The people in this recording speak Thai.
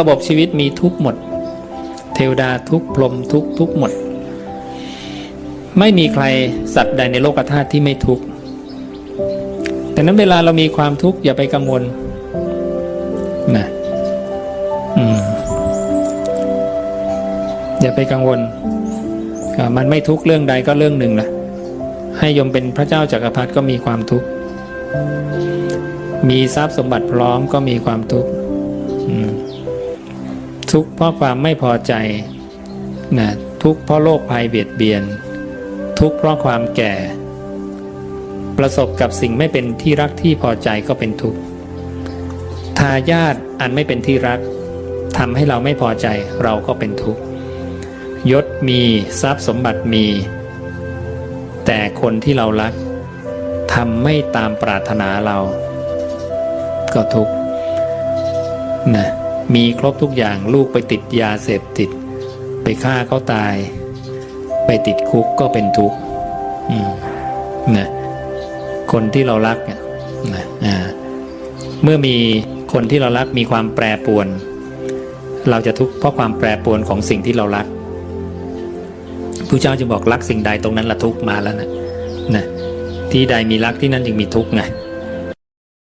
ระบบชีวิตมีทุกหมด เทวดาทุกพรหมทุกทุกหมด ไม่มีใครสัตว์ใดในโลกธาตุที่ไม่ทุกข์แต่นั้นเวลาเรามีความทุกข์อย่าไปกังวลนะอืมอย่าไปกังวล มันไม่ทุกข์เรื่องใดก็เรื่องหนึ่งนะให้ยมเป็นพระเจ้าจากักรพรรดิก็มีความทุกข์มีทรัพย์สมบัติพร้อมก็มีความทุกข์อืม ทุกข์เพราะความไม่พอใจนะทุกข์เพราะโรคภัยเบียดเบียน ทุกข์เพราะความแก่ ประสบกับสิ่งไม่เป็นที่รักที่พอใจก็เป็นทุกข์ทายาทอันไม่เป็นที่รักทำให้เราไม่พอใจเราก็เป็นทุกข์ยศมีทรัพย์สมบัติมี แต่คนที่เรารักทำไม่ตามปรารถนาเรา ก็ทุกข์นะ มีครบทุกอย่างลูกไปติดยาเสพติด ไปฆ่าเขาตาย ไปติดคุกก็เป็นทุกข์นะคนที่เรารักเนี่ยนะเมื่อมีคนที่เรารักมีความแปรปวน เราจะทุกข์เพราะความแปรปวนของสิ่งที่เรารักผู้เจ้าจะบอกรักสิ่งใดตรงนั้นละทุกข์มาแล้วนะนะที่ใดมีรักที่นั่นจึงมีทุกข์ไง